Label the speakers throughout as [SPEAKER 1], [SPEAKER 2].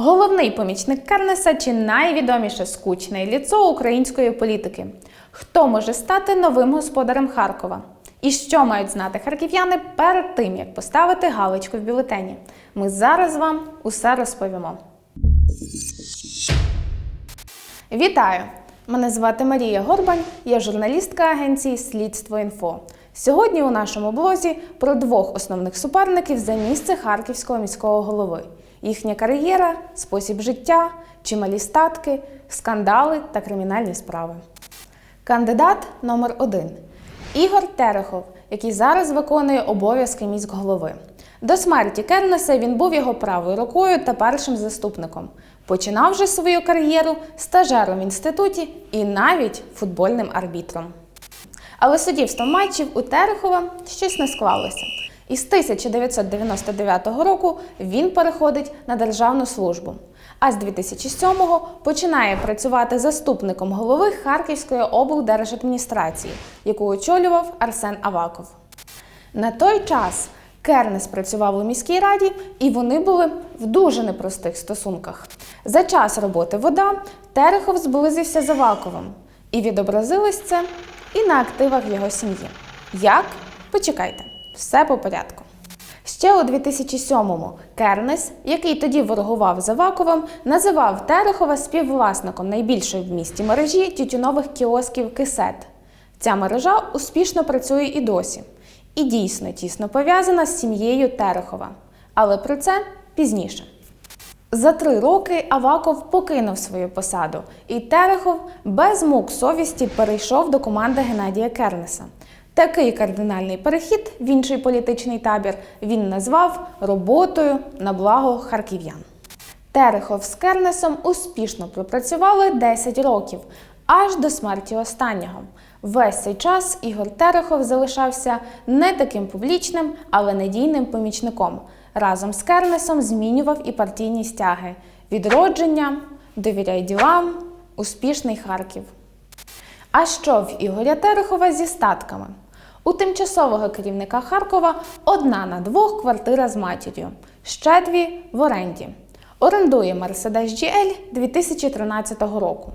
[SPEAKER 1] Головний помічник Кернеса чи найвідоміше скучне ліцо української політики. Хто може стати новим господарем Харкова? І що мають знати харків'яни перед тим, як поставити галочку в бюлетені? Ми зараз вам усе розповімо. Вітаю! Мене звати Марія Горбань, я журналістка агенції Слідство інфо. Сьогодні у нашому блозі про двох основних суперників за місце харківського міського голови: їхня кар'єра, спосіб життя, чималі статки, скандали та кримінальні справи. Кандидат номер один Ігор Терехов, який зараз виконує обов'язки міськголови. До смерті Кернеса він був його правою рукою та першим заступником. Починав же свою кар'єру стажером в інституті і навіть футбольним арбітром. Але суддівством матчів у Терехова щось не склалося. І з 1999 року він переходить на державну службу. А з 2007-го починає працювати заступником голови Харківської облдержадміністрації, яку очолював Арсен Аваков. На той час Кернес працював у міській раді, і вони були в дуже непростих стосунках. За час роботи вода Терехов зблизився з Аваковим, і відобразилось це і на активах його сім'ї. Як? Почекайте, все по порядку. Ще у 2007-му Кернес, який тоді ворогував з Аваковим, називав Терехова співвласником найбільшої в місті мережі тютюнових кіосків Кисет. Ця мережа успішно працює і досі, і дійсно тісно пов'язана з сім'єю Терехова. Але про це пізніше. За три роки Аваков покинув свою посаду, і Терехов без мук совісті перейшов до команди Геннадія Кернеса. Такий кардинальний перехід в інший політичний табір він назвав роботою на благо харків'ян. Терехов з Кернесом успішно пропрацювали 10 років, аж до смерті останнього. Весь цей час Ігор Терехов залишався не таким публічним, але надійним помічником. Разом з Кернесом змінював і партійні стяги: відродження, довіряй ділам, успішний Харків. А що в Ігоря Терехова зі статками? У тимчасового керівника Харкова одна на двох квартира з матір'ю, ще дві в оренді. Орендує Mercedes GL 2013 року.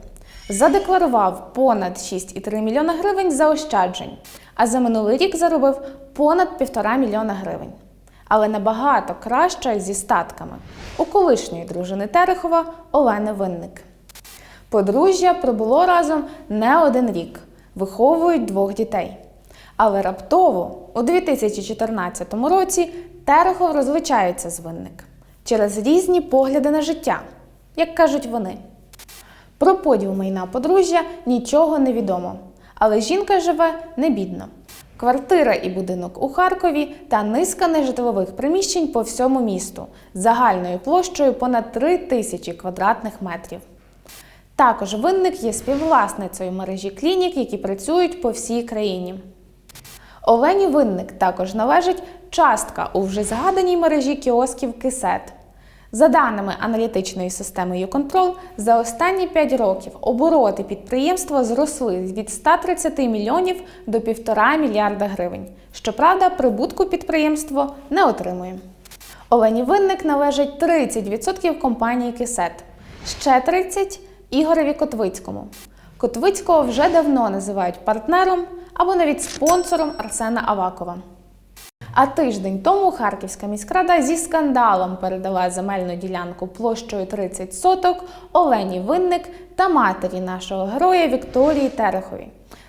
[SPEAKER 1] Задекларував понад 6,3 мільйона гривень заощаджень, а за минулий рік заробив понад 1,5 мільйона гривень. Але набагато краще зі статками у колишньої дружини Терехова Олени Винник. Подружжя пробуло разом не один рік, виховують двох дітей. Але раптово, у 2014 році, Терехов розлучається з винник через різні погляди на життя, як кажуть вони. Про поділ майна подружжя нічого не відомо, але жінка живе не бідно. Квартира і будинок у Харкові та низка нежитлових приміщень по всьому місту загальною площею понад 3 тисячі квадратних метрів. Також винник є співвласницею мережі клінік, які працюють по всій країні. Олені Винник також належить частка у вже згаданій мережі кіосків Кисет. За даними аналітичної системи «Юконтрол», за останні 5 років обороти підприємства зросли від 130 мільйонів до 1,5 мільярда гривень. Щоправда, прибутку підприємство не отримує. Олені Винник належить 30% компанії Кисет, ще 30% Ігореві Котвицькому. Котвицького вже давно називають партнером або навіть спонсором Арсена Авакова. А тиждень тому Харківська міськрада зі скандалом передала земельну ділянку площею 30 соток Олені Винник та матері нашого героя Вікторії Терехові.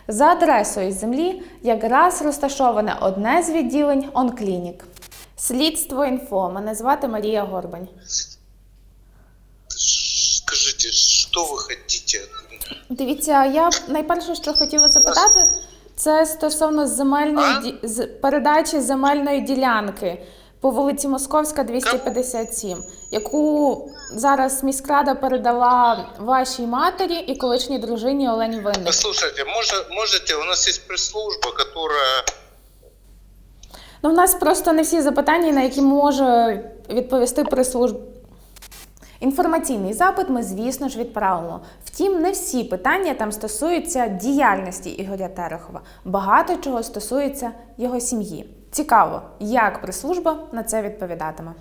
[SPEAKER 1] За адресою землі якраз розташоване одне з відділень онклінік. Слідство інфо. Мене звати Марія Горбань.
[SPEAKER 2] Вы хотите от меня?
[SPEAKER 1] Дивіться, я найперше, що хотіла запитати, це стосовно земельної ді... з- передачі земельної ділянки по вулиці Московська, 257, яку зараз міськрада передала вашій матері і колишній дружині Олені Винник.
[SPEAKER 2] Послушайте, може, можете, у нас есть пресс-служба, которая...
[SPEAKER 1] Ну, в нас просто не всі запитання, на які може відповісти прес-служба. Інформаційний запит ми, звісно ж, відправимо. Втім, не всі питання там стосуються діяльності Ігоря Терехова. Багато чого стосується його сім'ї. Цікаво, як прес-служба на це відповідатиме.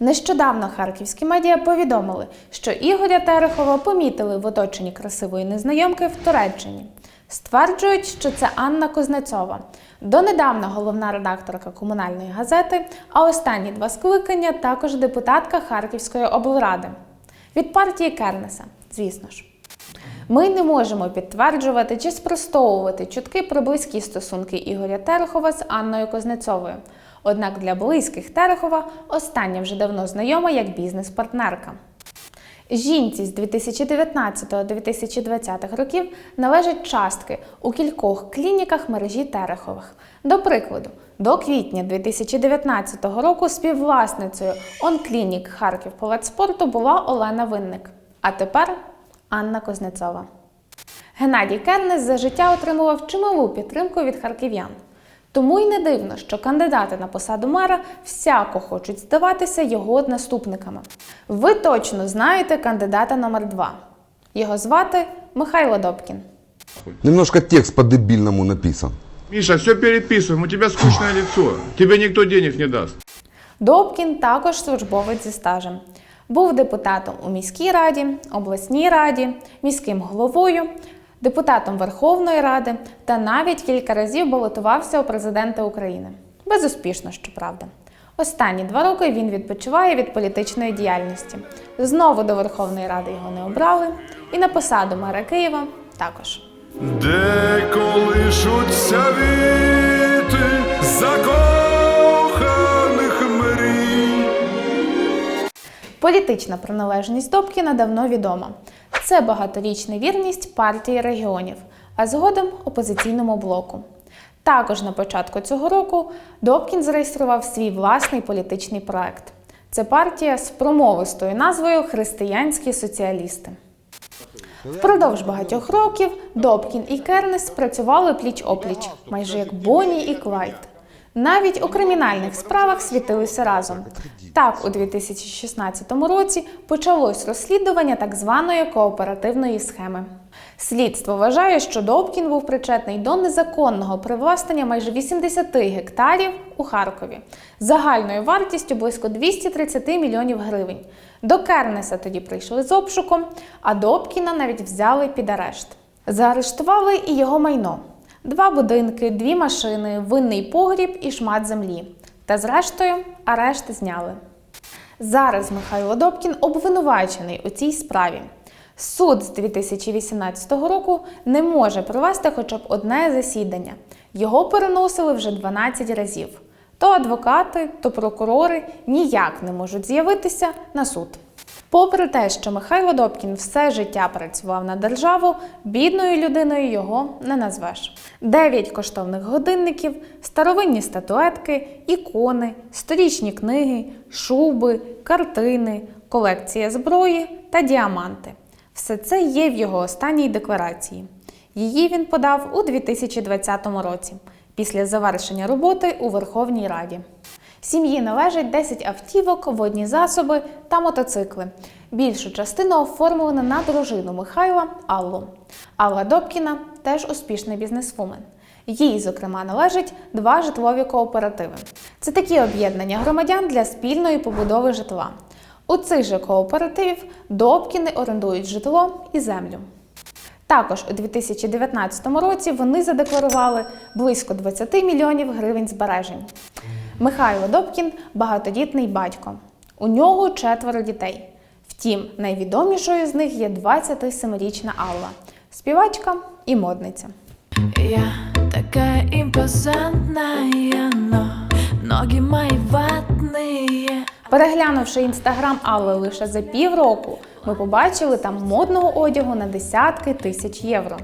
[SPEAKER 1] Нещодавно харківські медіа повідомили, що Ігоря Терехова помітили в оточенні красивої незнайомки в Туреччині. Стверджують, що це Анна Кознецова, донедавна головна редакторка комунальної газети, а останні два скликання також депутатка Харківської облради від партії Кернеса, звісно ж. Ми не можемо підтверджувати чи спростовувати чутки про близькі стосунки Ігоря Терехова з Анною Кознецовою. Однак для близьких Терехова остання вже давно знайома як бізнес-партнерка. Жінці з 2019-2020 років належать частки у кількох клініках мережі Терехових. До прикладу, до квітня 2019 року співвласницею онклінік Харків Палац спорту була Олена Винник. А тепер Анна Кознецова. Геннадій Кернес за життя отримував чималу підтримку від харків'ян. Тому й не дивно, що кандидати на посаду мера всяко хочуть здаватися його наступниками. Ви точно знаєте кандидата номер 2 Його звати Михайло Добкін.
[SPEAKER 3] Немножко текст по-дебильному написан.
[SPEAKER 4] Миша, все переписываем, у тебя скучное лицо. Тебе никто денег не даст.
[SPEAKER 1] Добкін також службовець зі стажем. Був депутатом у міській раді, обласній раді, міським головою, депутатом Верховної Ради та навіть кілька разів балотувався у президенти України. Безуспішно, щоправда. Останні два роки він відпочиває від політичної діяльності. Знову до Верховної Ради його не обрали, і на посаду мера Києва також.
[SPEAKER 5] Де колишуться віти закоханих мрій.
[SPEAKER 1] Політична приналежність Добкіна давно відома. Це багаторічна вірність партії регіонів, а згодом опозиційному блоку. Також на початку цього року Добкін зареєстрував свій власний політичний проект. Це партія з промовистою назвою Християнські соціалісти. Впродовж багатьох років Добкін і Кернес працювали пліч-опліч, майже як Бонні і Клайд. Навіть у кримінальних справах світилися разом. Так, у 2016 році почалось розслідування так званої кооперативної схеми. Слідство вважає, що Добкін був причетний до незаконного привласнення майже 80 гектарів у Харкові загальною вартістю близько 230 мільйонів гривень. До Кернеса тоді прийшли з обшуком, а Добкіна навіть взяли під арешт. Заарештували і його майно: два будинки, дві машини, винний погріб і шмат землі. Та зрештою арешт зняли. Зараз Михайло Добкін обвинувачений у цій справі. Суд з 2018 року не може провести хоча б одне засідання. Його переносили вже 12 разів. То адвокати, то прокурори ніяк не можуть з'явитися на суд. Попри те, що Михайло Добкін все життя працював на державу, бідною людиною його не назвеш. Дев'ять коштовних годинників, старовинні статуетки, ікони, сторічні книги, шуби, картини, колекція зброї та діаманти. Все це є в його останній декларації. Її він подав у 2020 році, після завершення роботи у Верховній Раді. Сім'ї належать 10 автівок, водні засоби та мотоцикли. Більшу частину оформлено на дружину Михайла Аллу. Алла Добкіна теж успішний бізнесвумен. Їй, зокрема, належать два житлові кооперативи. Це такі об'єднання громадян для спільної побудови житла. У цих же кооперативів Добкіни орендують житло і землю. Також у 2019 році вони задекларували близько 20 мільйонів гривень збережень. Михайло Добкін багатодітний батько. У нього четверо дітей. Втім, найвідомішою з них є 27-річна Алла, співачка і модниця.
[SPEAKER 6] Я такая импозантная, но ноги мои ватные.
[SPEAKER 1] Переглянувши інстаграм Алли лише за півроку, ми побачили там модного одягу на десятки тисяч євро.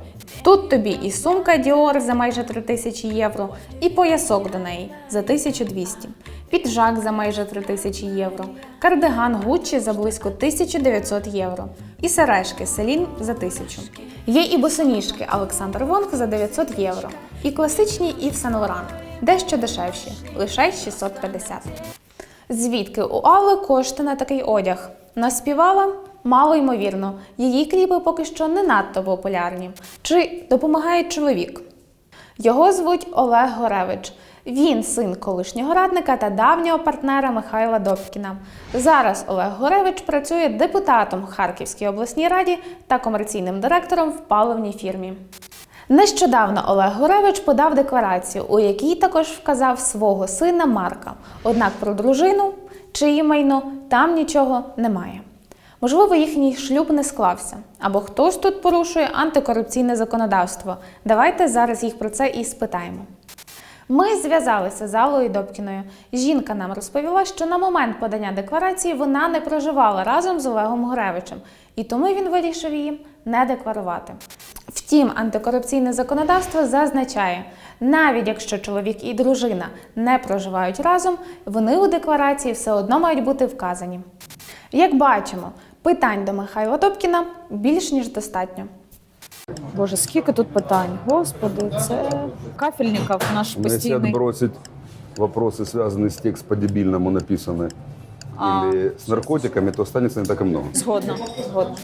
[SPEAKER 1] Тут тобі і сумка Dior за майже 3 тисячі євро, і поясок до неї за 1200, піджак за майже 3 тисячі євро, кардиган Гуччі за близько 1900 євро, і сережки Селін за 1000. Є і босоніжки Олександр Вонг за 900 євро, і класичні Ів Сен Лоран, дещо дешевші, лише 650. Звідки у Алли кошти на такий одяг? Наспівала? Мало ймовірно. Її кліпи поки що не надто популярні. Чи допомагає чоловік? Його звуть Олег Горевич. Він син колишнього радника та давнього партнера Михайла Добкіна. Зараз Олег Горевич працює депутатом Харківській обласній раді та комерційним директором в паливній фірмі. Нещодавно Олег Горевич подав декларацію, у якій також вказав свого сина Марка. Однак про дружину чи її майно там нічого немає. Можливо, їхній шлюб не склався, або хтось тут порушує антикорупційне законодавство. Давайте зараз їх про це і спитаємо. Ми зв'язалися з Аллою Добкіною. Жінка нам розповіла, що на момент подання декларації вона не проживала разом з Олегом Горевичем, і тому він вирішив її не декларувати. Втім, антикорупційне законодавство зазначає, навіть якщо чоловік і дружина не проживають разом, вони у декларації все одно мають бути вказані. Як бачимо, питань до Михайла Добкіна більш ніж достатньо.
[SPEAKER 7] Боже, скільки тут питань. Господи, це кафельников наш
[SPEAKER 3] Но если
[SPEAKER 7] постійний.
[SPEAKER 3] отбросить вопросы, связанные с текст по-дебильному написаны,
[SPEAKER 7] А.
[SPEAKER 3] или с наркотиками, то останется не так и много.
[SPEAKER 7] Згодна, згодна.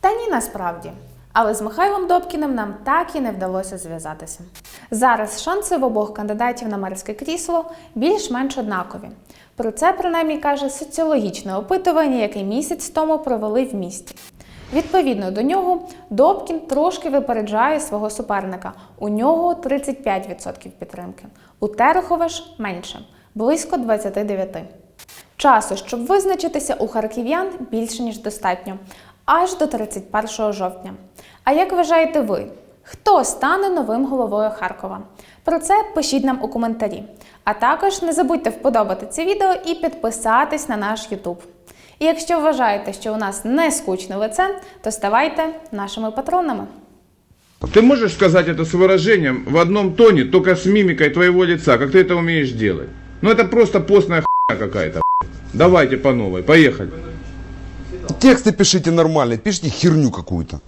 [SPEAKER 1] Та ні, насправді. Але з Михайлом Добкіним нам так і не вдалося зв'язатися. Зараз шанси в обох кандидатів на мерське крісло більш-менш однакові. Про це принаймні каже соціологічне опитування, яке місяць тому провели в місті. Відповідно до нього, Добкін трошки випереджає свого суперника. У нього 35% підтримки. У Терехова ж менше близько 29%. Часу, щоб визначитися у харків'ян, більше ніж достатньо, аж до 31 жовтня. А як вважаєте ви, хто стане новим головою Харкова? Про це пишіть нам у коментарі. А також не забудьте вподобати це відео і підписатись на наш YouTube. І якщо вважаєте, що у нас не скучне лице, то ставайте нашими патронами.
[SPEAKER 4] Ты можешь сказать это с выражением в одном тоне, только с мимикой твоего лица, как ты это умеешь делать? Ну это просто постная хуйня какая-то. Давайте по новой, поехали.
[SPEAKER 3] Тексты пишите нормальные, пишите херню какую-то.